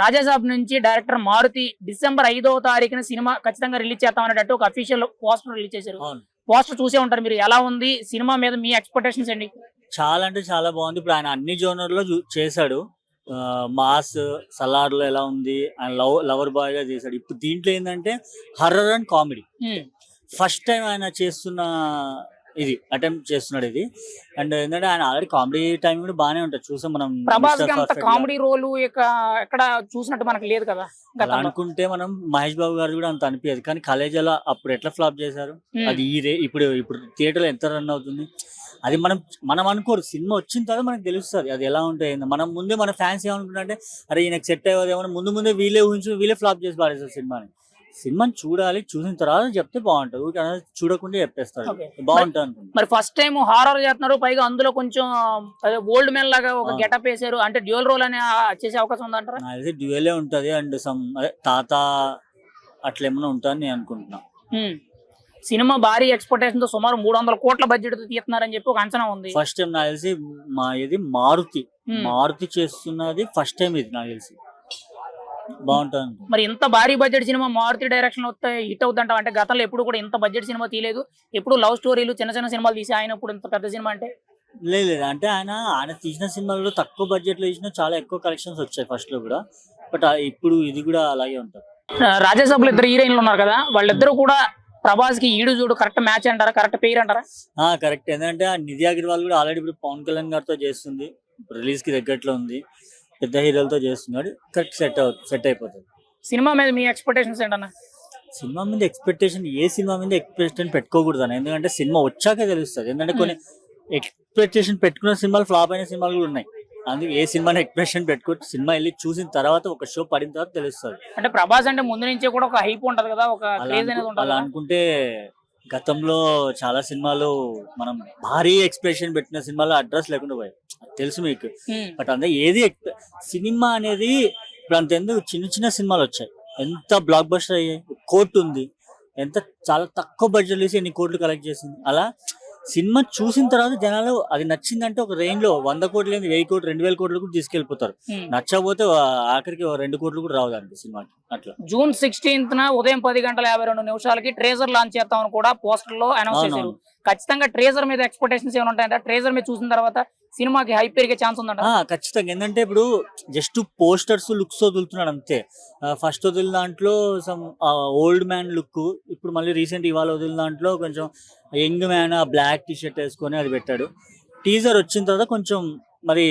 రాజాసాబ్ నుంచి director Maruti December ఐదవ తారీఖున సినిమా ఖచ్చితంగా రిలీజ్ చేస్తామనేటట్టు ఒక అఫీషియల్ పోస్టర్ రిలీజ్ చేశారు. పోస్టర్ చూసే ఉంటారు మీరు ఎలా ఉంది సినిమా మీద మీ ఎక్స్పెక్టేషన్స్ అండి చాలా అంటే చాలా బాగుంది. ఇప్పుడు ఆయన అన్ని జోనర్లో చేశాడు. మాస్ సలార్లో ఎలా ఉంది ఆయన లవ్ లవర్ బాయ్గా చేశాడు. ఇప్పుడు దీంట్లో ఏంటంటే horror and comedy. First time ఆయన చేస్తున్న ఇది అటెంప్ట్ చేస్తున్నాడు ఇది. అండ్ ఏంటంటే ఆయన ఆల్రెడీ కామెడీ టైం కూడా బాగానే ఉంటుంది. చూసాం మనం ప్రభాస్ అంత. కామెడీ రోల్ ఎక్కడ చూసినట్టు మనకు లేదు కదా అలా అనుకుంటే మనం మహేష్ బాబు గారు కూడా అంత అనిపించదు. కానీ కలేజాలో అప్పుడు ఎట్లా ఫ్లాప్ చేశారు? అది ఈ రే ఇప్పుడు ఇప్పుడు థియేటర్ ఎంత రన్ అవుతుంది? అది మనం మనం అనుకోరు. సినిమా వచ్చిన తర్వాత మనకు తెలుస్తుంది అది ఎలా ఏందో. మనం ముందే మన ఫ్యాన్స్ ఏమనుకుంటుంటే అరే ఈయనకు సెట్ అయ్యేదేమో ముందు ముందే వీళ్ళే ఊహించు వీళ్ళే ఫ్లాప్ చేసి పాడేస్తారు సినిమాని. సినిమాని చూడాలి చూసిన తర్వాత చెప్తే బాగుంటుంది. చూడకుండా చెప్పేస్తారు. బాగుంటుంది అనుకుంటా. మరి ఫస్ట్ టైం హారర్ చేస్తున్నారు పైగా అందులో కొంచెం ఓల్డ్ మెన్ లాగా ఒక. గెటప్ వేసారు అంటే డ్యూయల్ రోల్ అనే చేసే అవకాశం ఉందంటారా తెలిసి డ్యూయలే ఉంటుంది అండ్ సమ్ అదే తాత అట్లా ఏమైనా ఉంటుందని నేను అనుకుంటున్నా. సినిమా భారీ ఎక్స్పెక్టేషన్తో సుమారు మూడు వందల కోట్ల బడ్జెట్తో తీస్తున్నారని చెప్పి ఒక అంచనా ఉంది. ఫస్ట్ టైం నాకు తెలిసి మా ఇది మారుతి. మారుతి చేస్తున్నది ఫస్ట్ టైం ఇది నాకు తెలిసి. బాగుంటుంది. మరి ఇంత భారీ బడ్జెట్ సినిమా మారుతి డైరెక్షన్ వస్తే హిట్ అవుతుంటాం అంటే గతంలో ఎప్పుడు కూడా ఇంత బడ్జెట్ సినిమా తీయలేదు. ఎప్పుడు లవ్ స్టోరీలు చిన్న చిన్న సినిమాలు తీసి ఆయన ఇప్పుడు ఇంత పెద్ద సినిమా అంటే? లేదు లేదు. అంటే ఆయన ఆయన తీసిన సినిమాల్లో తక్కువ బడ్జెట్లో తీసిన చాలా ఎక్కువ కలెక్షన్స్ వచ్చాయి ఫస్ట్లో కూడా. బట్ ఇప్పుడు ఇది కూడా అలాగే ఉంటుంది. రాజ్యసభలో ఇద్దరు హీరోయిన్లు ఉన్నారు కదా. వాళ్ళిద్దరూ కూడా ప్రభాస్కి ఈడు చూడు కరెక్ట్ మ్యాచ్ అంటారా? కరెక్ట్ పేరు అంటారా? కరెక్ట్ ఎందుకంటే ఆ నిధి అగర్వాల్ కూడా ఆల్రెడీ ఇప్పుడు పవన్ కళ్యాణ్ గారితో చేస్తుంది. రిలీజ్కి దగ్గరలో ఉంది పెద్ద హీరోలతో చేస్తున్నాడు కరెక్ట్ సెట్ అవు సెట్ అయిపోతుంది. సినిమా మీద మీ ఎక్స్పెక్టేషన్స్ ఏంటన్నా? సినిమా మీద ఎక్స్పెక్టేషన్ ఏ సినిమా మీద ఎక్స్పెక్టేషన్ పెట్టుకోకూడదు అని ఎందుకంటే సినిమా వచ్చాక తెలుస్తుంది. ఎందుకంటే కొన్ని ఎక్స్పెక్టేషన్ పెట్టుకున్న సినిమాలు ఫ్లాప్ అయిన సినిమాలు కూడా ఉన్నాయి. అందుకే ఏ సినిమాని ఎక్స్పెక్టేషన్ పెట్టుకో సినిమా వెళ్ళి చూసిన తర్వాత ఒక షో పడిన తర్వాత తెలుస్తుంది. అంటే ప్రభాస్ అంటే ముందు నుంచే కూడా ఒక హైప్ ఉంటది కదా ఒక అలా క్రేజ్ అనేది అనుకు- ఉంటది అలా కదా. అనుకుంటే గతంలో చాలా సినిమాలు మనం భారీ ఎక్స్ప్రెషన్ పెట్టిన సినిమాలో అడ్రస్ లేకుండా పోయాయి. తెలుసు మీకు. బట్ అంతే ఏది సినిమా అనేది ఇప్పుడు అంత ఎందుకు చిన్న చిన్న సినిమాలు వచ్చాయి. ఎంత బ్లాక్ బస్టర్ అయ్యాయి కోర్టు ఉంది. ఎంత చాలా తక్కువ బడ్జెట్ వేసి ఎన్ని కోట్లు కలెక్ట్ చేసింది. అలా సినిమా చూసిన తర్వాత జనాలు అది నచ్చిందంటే ఒక రేంజ్లో వంద కోట్లు లేదు వెయ్యి కోట్లు రెండు వేల కోట్లు కూడా తీసుకెళ్ళిపోతారు. నచ్చకపోతే ఆఖరికి రెండు కోట్లు కూడా రావు దానికి సినిమాకి అట్లా. జూన్ సిక్స్టీన్త్ న ఉదయం పది గంటల యాభై రెండు నిమిషాలకి ట్రేజర్ లాంచ్ చేస్తామని కూడా పోస్టర్లో అనౌన్స్ చేశారు. ఖచ్చితంగా ట్రేజర్ మీద ఎక్స్పెక్టేషన్స్ ఏమైనా ఉంటాయంటే? ట్రేజర్ మీద చూసిన తర్వాత సినిమాకి హైప్ పెరిగే ఛాన్స్ ఉందంట. ఖచ్చితంగా. ఏంటంటే ఇప్పుడు జస్ట్ పోస్టర్స్ లుక్స్ వదులుతున్నాడు అంతే. ఫస్ట్ వదిలిన దాంట్లో సమ్ ఓల్డ్ మ్యాన్ లుక్ ఇప్పుడు మళ్ళీ రీసెంట్ ఇవాళ వదిలిన దాంట్లో కొంచెం యంగ్ మ్యాన్ ఆ బ్లాక్ టీ షర్ట్ వేసుకొని అది పెట్టాడు. టీజర్ వచ్చిన తర్వాత కొంచెం మరి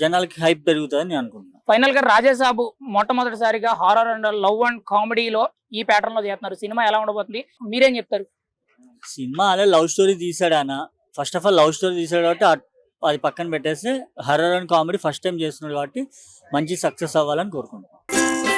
జనాలకి హైప్ పెరుగుతుందని నేను అనుకుంటున్నాను. ఫైనల్గా రాజేసాబు మొట్టమొదటిసారిగా హారర్ అండ్ లవ్ అండ్ కామెడీలో ఈ ప్యాటర్న్లో చేస్తున్నారు. సినిమా ఎలా ఉండబోతుంది? మీరేం చెప్తారు? సినిమా అలా లవ్ స్టోరీ తీసాడు ఆయన. First of all love story తీసాడు కాబట్టి అది పక్కన పెట్టేసి horror and comedy first time చేస్తున్నాడు కాబట్టి మంచి సక్సెస్ అవ్వాలని కోరుకుంటున్నాను